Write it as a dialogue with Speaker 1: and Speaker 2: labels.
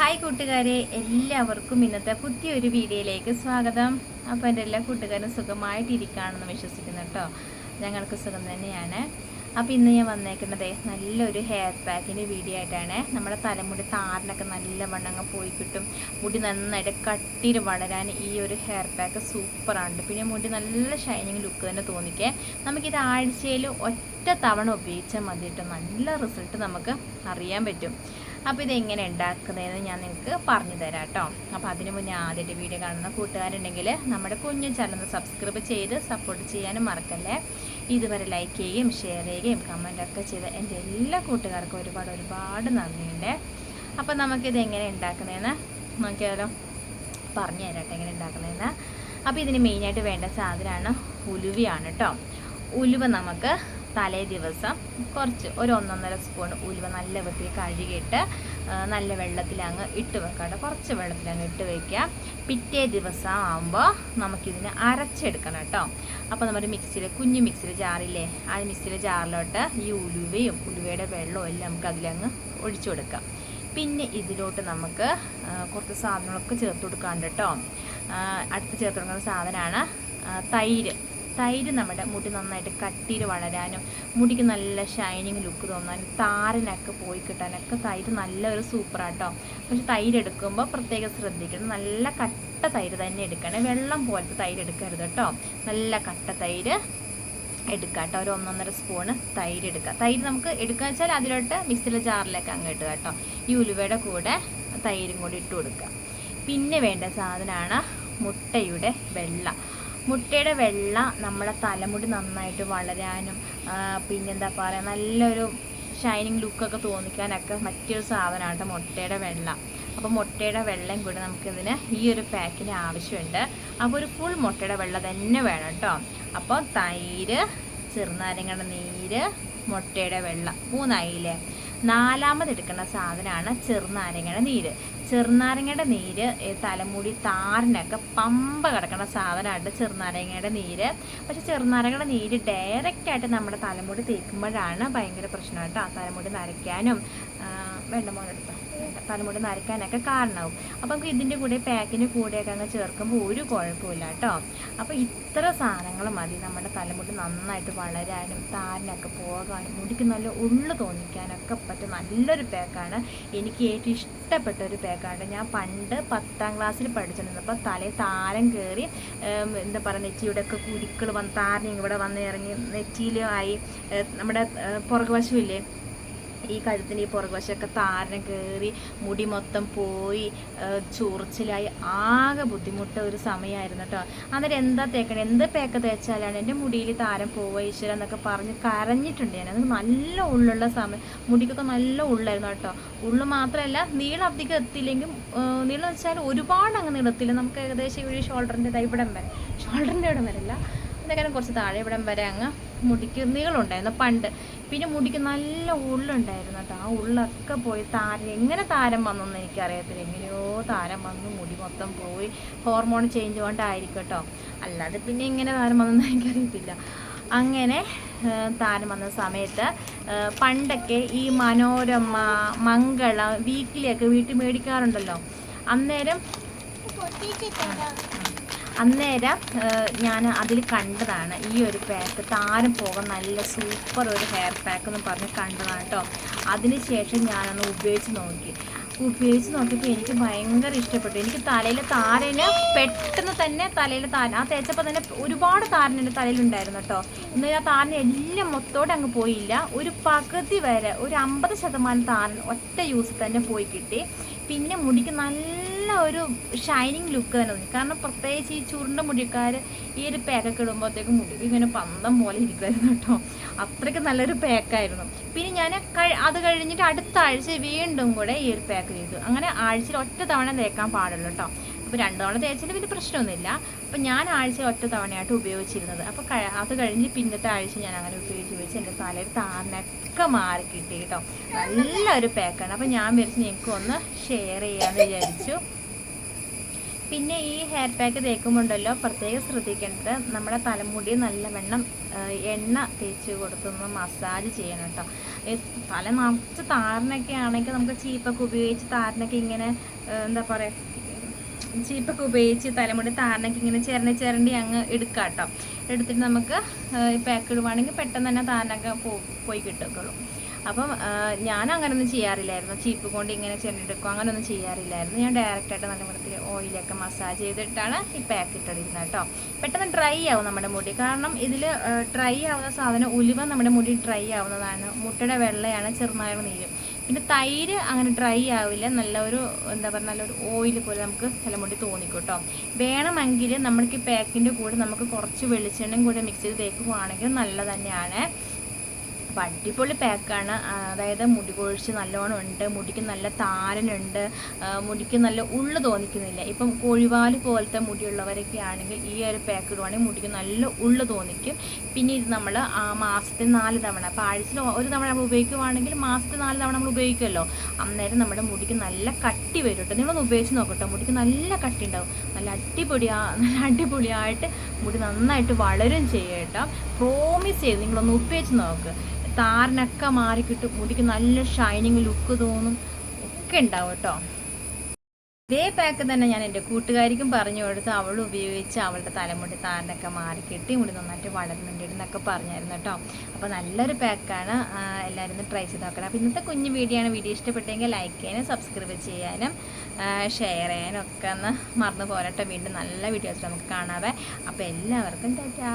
Speaker 1: Hi കൂട്ടുകാരെ എല്ലാവർക്കും ഇന്നത്തെ പുതിയൊരു വീഡിയോയിലേക്ക് സ്വാഗതം. അപ്പോൾ എന്റെ എല്ലാ കൂട്ടുകാരും സുഖമായിട്ടിരിക്കുകയാണെന്ന് വിശ്വസിക്കുന്നു കേട്ടോ. ഞങ്ങൾക്ക് സുഖം തന്നെയാണ്. അപ്പോൾ ഇന്ന് ഞാൻ വന്നേക്കുന്നത് നല്ലൊരു ഹെയർ പാക്കിന്റെ വീഡിയോ ആയിട്ടാണ് നമ്മുടെ തലമുടി താരനൊക്കെ നല്ല വണ്ണങ്ങ് പോയി കിട്ടും. മുടി നന്നായിട്ട് കട്ടിയിൽ വളരാൻ ഈ ഒരു ഹെയർ പാക്ക് സൂപ്പറാണ്. പിന്നെ മുടി നല്ല ഷൈനിങ് ലുക്ക് തന്നെ തോന്നിക്കേ. നമുക്കിത് ആഴ്ചയിൽ ഒറ്റ തവണ ഉപയോഗിച്ചാൽ മതി കേട്ടോ നല്ല റിസൾട്ട് നമുക്ക് അറിയാൻ പറ്റും. അപ്പോൾ ഇതെങ്ങനെ ഉണ്ടാക്കുന്നതെന്ന് ഞാൻ നിങ്ങൾക്ക് പറഞ്ഞു തരാം കേട്ടോ അപ്പോൾ അതിന് മുന്നേ ആദ്യത്തെ വീഡിയോ കാണുന്ന കൂട്ടുകാരുണ്ടെങ്കിൽ നമ്മുടെ കുഞ്ഞു ചാനൽ സബ്സ്ക്രൈബ് ചെയ്ത് സപ്പോർട്ട് ചെയ്യാനും മറക്കല്ലേ. ഇതുവരെ ലൈക്ക് ചെയ്യുകയും ഷെയർ ചെയ്യുകയും കമന്റൊക്കെ ചെയ്ത് എന്റെ എല്ലാ കൂട്ടുകാർക്കും ഒരുപാട് ഒരുപാട് നന്ദിയുണ്ട്. അപ്പോൾ നമുക്കിത് എങ്ങനെ ഉണ്ടാക്കുന്നതെന്ന് നോക്കിയാലോ. പറഞ്ഞു തരാം കേട്ടോ എങ്ങനെ ഉണ്ടാക്കുന്നതെന്ന്. അപ്പോൾ ഇതിന് മെയിനായിട്ട് വേണ്ട സാധനമാണ് ഉലുവയാണ് കേട്ടോ ഉലുവ നമുക്ക് തലേ ദിവസം കുറച്ച് ഒരു ഒന്നൊന്നര സ്പൂൺ ഉലുവ നല്ല വൃത്തി കഴുകിയിട്ട് നല്ല വെള്ളത്തിൽ അങ്ങ് ഇട്ട് വെക്കാട്ടെ കുറച്ച് വെള്ളത്തിൽ അങ്ങ് ഇട്ട് വെക്കുക. പിറ്റേ ദിവസം ആകുമ്പോൾ നമുക്കിതിനെ അരച്ചെടുക്കണം കേട്ടോ. അപ്പോൾ നമ്മുടെ മിക്സിയിൽ കുഞ്ഞു മിക്സിയിൽ ജാറില്ലേ ആ മിക്സിയിലെ ജാറിലോട്ട് ഈ ഉലുവയും ഉലുവയുടെ വെള്ളവും എല്ലാം നമുക്ക് അതിലങ്ങ് ഒഴിച്ചു കൊടുക്കാം. പിന്നെ ഇതിലോട്ട് നമുക്ക് കുറച്ച് സാധനങ്ങളൊക്കെ ചേർത്ത് കൊടുക്കാണ്ട് കേട്ടോ. അടുത്ത് ചേർത്ത് കൊടുക്കുന്ന സാധനമാണ് തൈര്. തൈര് നമ്മുടെ മുടി നന്നായിട്ട് കട്ടിയിൽ വളരാനും മുടിക്ക് നല്ല ഷൈനിങ് ലുക്ക് തോന്നാനും താരനൊക്കെ പോയി കിട്ടാനൊക്കെ തൈര് നല്ലൊരു സൂപ്പറാട്ടോ. പക്ഷെ തൈര് എടുക്കുമ്പോൾ പ്രത്യേകം ശ്രദ്ധിക്കണം. നല്ല കട്ട തൈര് തന്നെ എടുക്കണേ. വെള്ളം പോലത്തെ തൈര് എടുക്കരുത് കേട്ടോ. നല്ല കട്ട തൈര് എടുക്കുക കേട്ടോ ഒരു ഒന്നൊന്നര സ്പൂണ് തൈര് എടുക്കുക തൈര് നമുക്ക് എടുക്കുക വെച്ചാൽ അതിലോട്ട് മിക്സിയിലെ ജാറിലേക്ക് അങ്ങ് കേട്ടോ. ഈ ഉലുവയുടെ കൂടെ തൈരും കൂടി ഇട്ട് കൊടുക്കുക. പിന്നെ വേണ്ട സാധനമാണ് മുട്ടയുടെ വെള്ള. മുട്ടയുടെ വെള്ള നമ്മളെ തലമുടി നന്നായിട്ട് വളരാനും പിന്നെന്താ പറയുക നല്ലൊരു ഷൈനിങ് ലുക്കൊക്കെ തോന്നിക്കാനൊക്കെ മറ്റൊരു സാധനമാണ് മുട്ടയുടെ വെള്ള. അപ്പോൾ മുട്ടയുടെ വെള്ളം കൂടി നമുക്കിതിന് ഈ ഒരു പാക്കിന് ആവശ്യമുണ്ട്. അപ്പോൾ ഒരു ഫുൾ മുട്ടയുടെ വെള്ള തന്നെ വേണം കേട്ടോ അപ്പോൾ തൈര് ചെറുനാരങ്ങയുടെ നീര് മുട്ടയുടെ വെള്ളം മൂന്നായില്ലേ? നാലാമത് എടുക്കുന്ന സാധനമാണ് ചെറുനാരങ്ങയുടെ നീര്. ചെറുനാരങ്ങയുടെ നീര് തലമുടി താരനൊക്കെ പമ്പ കിടക്കുന്ന സാധനമായിട്ട് ചെറുനാരങ്ങയുടെ നീര്. പക്ഷെ ചെറുനാരങ്ങയുടെ നീര് ഡയറക്റ്റായിട്ട് നമ്മുടെ തലമുടി തേക്കുമ്പോഴാണ് ഭയങ്കര പ്രശ്നമായിട്ട് ആ തലമുടി നരയ്ക്കാനും വേണ്ട മോനെടുത്തോ തലമുടി നരയ്ക്കാനൊക്കെ കാരണമാവും. അപ്പോൾ നമുക്ക് ഇതിന്റെ കൂടെ പാക്കിന്റെ കൂടെയൊക്കെ അങ്ങ് ചേർക്കുമ്പോൾ ഒരു കുഴപ്പമില്ല കേട്ടോ. അപ്പോൾ ഇത്ര സാധനങ്ങൾ മതി നമ്മുടെ തലമുടി നന്നായിട്ട് വളരാനും താരനൊക്കെ പോകാനും മുടിക്ക് നല്ല ഉള്ളു തോന്നിക്കാനൊക്കെ പറ്റും നല്ലൊരു പാക്കാണ്. എനിക്ക് ഏറ്റവും ഇഷ്ടപ്പെട്ട ഒരു പാക്കാണ്. ഞാൻ പണ്ട് പത്താം ക്ലാസ്സിൽ പഠിച്ചിരുന്നപ്പോൾ തലയിൽ താരം കയറി എന്താ പറയുക നെറ്റിയുടെ ഒക്കെ കുരുക്കൾ വന്ന് താരൻ ഇവിടെ വന്ന് ഇറങ്ങി നെറ്റിയിലും ആയി നമ്മുടെ പുറകുവശമില്ലേ? ഈ കഴുത്തിന് ഈ പുറകുവശമൊക്കെ താരൻ കയറി മുടി മൊത്തം പോയി ചൊറിച്ചിലായി. ആകെ ബുദ്ധിമുട്ട ഒരു സമയമായിരുന്നു കേട്ടോ. അന്നേരം എന്താ തേക്കണേ? എന്ത് പേക്ക തേച്ചാലാണ് എന്റെ മുടിയിൽ താരം പോവുക ഈശ്വര എന്നൊക്കെ പറഞ്ഞ് കരഞ്ഞിട്ടുണ്ട് ഞാൻ. അത് നല്ല ഉള്ളുള്ള സമയം മുടിക്കൊക്കെ നല്ല ഉള്ളായിരുന്നു കേട്ടോ. ഉള്ളു മാത്രമല്ല നീളം അധികം എത്തിയില്ലെങ്കിൽ നീളം വെച്ചാൽ ഒരുപാട് അങ്ങ് നീളത്തില്ല. നമുക്ക് ഏകദേശം ഈ ഷോൾഡറിന്റെ ഇവിടം വരെ. ഷോൾഡറിന്റെ ഇവിടം വരെ അല്ല. അതിനേക്കാളും കുറച്ച് താഴെ ഇവിടം വരെ അങ്ങ് മുടിക്ക് നീളമുണ്ടായിരുന്നു. പണ്ട് പിന്നെ മുടിക്ക് നല്ല ഉള്ളുണ്ടായിരുന്നു കേട്ടോ. ആ ഉള്ളൊക്കെ പോയി താരം എങ്ങനെ താരം വന്നെന്ന് എനിക്കറിയത്തില്ല. എങ്ങനെയോ താരം വന്നു മുടി മൊത്തം പോയി. ഹോർമോൺ ചേഞ്ച് കൊണ്ടായിരിക്കും കേട്ടോ. അല്ലാതെ പിന്നെ എങ്ങനെ താരം വന്നെന്ന് എനിക്കറിയത്തില്ല. അങ്ങനെ താരം വന്ന സമയത്ത് പണ്ടൊക്കെ ഈ മനോരമ മംഗളം വീക്കിലിയൊക്കെ വീട്ടിൽ മേടിക്കാറുണ്ടല്ലോ. അന്നേരം അന്നേരം ഞാൻ അതിൽ കണ്ടതാണ്. ഈ ഒരു പാക്ക് താരം പോകാൻ നല്ല സൂപ്പർ ഒരു ഹെയർ പാക്ക് എന്ന് പറഞ്ഞ് കണ്ടതാണ് കേട്ടോ അതിനുശേഷം ഞാനൊന്ന് ഉപയോഗിച്ച് നോക്കി. ഉപയോഗിച്ച് നോക്കിയപ്പോൾ എനിക്ക് ഭയങ്കര ഇഷ്ടപ്പെട്ടു. എനിക്ക് തലയിലെ താരന് പെട്ടെന്ന് തന്നെ തലയിലെ താരൻ ആ തേച്ചപ്പോൾ തന്നെ ഒരുപാട് താരൻ എന്റെ തലയിലുണ്ടായിരുന്നു കേട്ടോ എന്നാൽ ആ താരൻ എല്ലാം മൊത്തോടെ അങ്ങ് പോയില്ല. ഒരു പകുതി വരെ ഒരു അമ്പത് ശതമാനം താരൻ ഒറ്റ യൂസ് തന്നെ പോയി കിട്ടി. പിന്നെ മുടിക്ക് നല്ല ഒരു ഷൈനിങ് ലുക്ക് തന്നെ തോന്നി. കാരണം പ്രത്യേകിച്ച് ഈ ചുരുണ്ട മുടിക്കാർ ഈ ഒരു പാക്കൊക്കെ ഇടുമ്പോഴത്തേക്കും മുടി ഇങ്ങനെ പന്തം പോലെ ഇരിക്കുമായിരുന്നു കേട്ടോ. അത്രയ്ക്ക് നല്ലൊരു പാക്കായിരുന്നു പിന്നെ ഞാൻ അത് കഴിഞ്ഞിട്ട് അടുത്ത ആഴ്ച വീണ്ടും കൂടെ ഈ ഒരു പാക്ക് ചെയ്തു. അങ്ങനെ ആഴ്ചയിൽ ഒറ്റ തവണ തേക്കാൻ പാടുള്ളൂ കേട്ടോ. അപ്പോൾ രണ്ട് തവണ തേച്ചാൽ വലിയ പ്രശ്നമൊന്നുമില്ല. അപ്പം ഞാൻ ആഴ്ച ഒറ്റ തവണയായിട്ട് ഉപയോഗിച്ചിരുന്നത്. അപ്പോൾ അത് കഴിഞ്ഞ് പിന്നത്തെ ആഴ്ച ഞാൻ അങ്ങനെ ഉപയോഗിച്ച് ഉപയോഗിച്ച് എന്റെ തലയിൽ താരനൊക്കെ മാറി കിട്ടി കേട്ടോ. നല്ലൊരു പാക്കാണ് അപ്പോൾ ഞാൻ വിചാരിച്ചു നിങ്ങൾക്ക് ഒന്ന് ഷെയർ ചെയ്യാമെന്ന് വിചാരിച്ചു. പിന്നെ ഈ ഹെയർ പാക്ക് തേക്കുമ്പോണ്ടല്ലോ പ്രത്യേകം ശ്രദ്ധിക്കേണ്ടത് നമ്മുടെ തലമുടി നല്ല വെണ്ണം എണ്ണ തേച്ച് കൊടുത്തൊന്ന് മസാജ് ചെയ്യണം കേട്ടോ തല നിറച്ച് താരനൊക്കെ ആണെങ്കിൽ നമുക്ക് ചീപ്പൊക്കെ ഉപയോഗിച്ച് താരനൊക്കെ ഇങ്ങനെ എന്താ പറയുക ചീപ്പൊക്കെ ഉപയോഗിച്ച് തലമുടി താരനൊക്കെ ഇങ്ങനെ ചിരണ്ടി ചേരണ്ടി അങ്ങ് എടുക്കാം കേട്ടോ എടുത്തിട്ട് നമുക്ക് പാക്ക് ഇടുവാണെങ്കിൽ പെട്ടെന്ന് തന്നെ താരനൊക്കെ പോയി കിട്ടുള്ളൂ അപ്പം ഞാൻ അങ്ങനൊന്നും ചെയ്യാറില്ലായിരുന്നു. ചീപ്പ് കൊണ്ട് ഇങ്ങനെ ചെന്നെടുക്കും അങ്ങനൊന്നും ചെയ്യാറില്ലായിരുന്നു. ഞാൻ ഡയറക്റ്റായിട്ട് നല്ല മുടത്തിൽ ഓയിലൊക്കെ മസാജ് ചെയ്തിട്ടാണ് ഈ പാക്ക് ഇട്ടിരുന്നത് കേട്ടോ. പെട്ടെന്ന് ഡ്രൈ ആവും നമ്മുടെ മുടി. കാരണം ഇതിൽ ഡ്രൈ ആവുന്ന സാധനം ഉലുവ നമ്മുടെ മുടി ഡ്രൈ ആവുന്നതാണ്. മുട്ടയുടെ വെള്ളയാണ് ചെറുനായ നീരും. പിന്നെ തൈര് അങ്ങനെ ഡ്രൈ ആവില്ല. നല്ല ഒരു എന്താ പറയുക നല്ലൊരു ഓയിൽ പോലെ നമുക്ക് തലമുടി തോന്നിക്കും കേട്ടോ വേണമെങ്കിൽ നമ്മൾക്ക് ഈ പാക്കിന്റെ കൂടെ നമുക്ക് കുറച്ച് വെളിച്ചെണ്ണയും കൂടെ മിക്സ് ചെയ്ത് തേക്കുവാണെങ്കിൽ നല്ല തന്നെയാണ്. അപ്പം അടിപൊളി പാക്കാണ് അതായത് മുടി കൊഴിച്ച് നല്ലോണം ഉണ്ട് മുടിക്ക് നല്ല താരനുണ്ട് മുടിക്ക് നല്ല ഉള്ളു തോന്നിക്കുന്നില്ല. ഇപ്പം കോഴിവാൽ പോലത്തെ മുടിയുള്ളവരൊക്കെ ആണെങ്കിൽ ഈ ഒരു പാക്ക് ഇടുവാണെങ്കിൽ മുടിക്ക് നല്ല ഉള്ളു തോന്നിക്കും. പിന്നെ ഇത് നമ്മൾ ആ മാസത്തിൽ നാല് തവണ. അപ്പോൾ ആഴ്ചയിൽ ഒരു തവണ നമ്മൾ ഉപയോഗിക്കുവാണെങ്കിൽ മാസത്തിൽ നാല് തവണ നമ്മൾ ഉപയോഗിക്കുമല്ലോ അന്നേരം നമ്മുടെ മുടിക്ക് നല്ല കട്ടി വരും കേട്ടോ. നിങ്ങളൊന്ന് ഉപയോഗിച്ച് നോക്കട്ടോ. മുടിക്ക് നല്ല കട്ടി ഉണ്ടാവും. നല്ല അടിപൊളിയാ നല്ല അടിപൊളിയായിട്ട് മുടി നന്നായിട്ട് വളരും ചെയ്യും കേട്ടോ. പ്രോമിസ് ചെയ്ത് നിങ്ങളൊന്ന് ഉപയോഗിച്ച് നോക്ക്. താരനൊക്കെ മാറിക്കിട്ടും മുടിക്ക് നല്ല ഷൈനിങ് ലുക്ക് തോന്നും. ഒക്കെ ഉണ്ടാവും കേട്ടോ. ഇതേ പാക്ക് തന്നെ ഞാൻ എന്റെ കൂട്ടുകാരിക്കും പറഞ്ഞു കൊടുത്ത് അവൾ ഉപയോഗിച്ച് അവളുടെ തലമുടി താരനൊക്കെ മാറി കിട്ടി. മുടി നന്നായിട്ട് വളരുന്നുണ്ട് എന്നൊക്കെ പറഞ്ഞായിരുന്നു കേട്ടോ. അപ്പോൾ നല്ലൊരു പാക്കാണ് എല്ലാവരും ഒന്ന് ട്രൈ ചെയ്ത് നോക്കണം. അപ്പോൾ ഇന്നത്തെ കുഞ്ഞു വീഡിയോ ആണ്. വീഡിയോ ഇഷ്ടപ്പെട്ടെങ്കിൽ ലൈക്ക് ചെയ്യാനും സബ്സ്ക്രൈബ് ചെയ്യാനും ഷെയർ ചെയ്യാനും ഒക്കെ ഒന്ന് മറന്നു പോരട്ടെ വീണ്ടും നല്ല വീഡിയോസ് നമുക്ക് കാണാവേ. അപ്പോൾ എല്ലാവർക്കും ടാറ്റാ.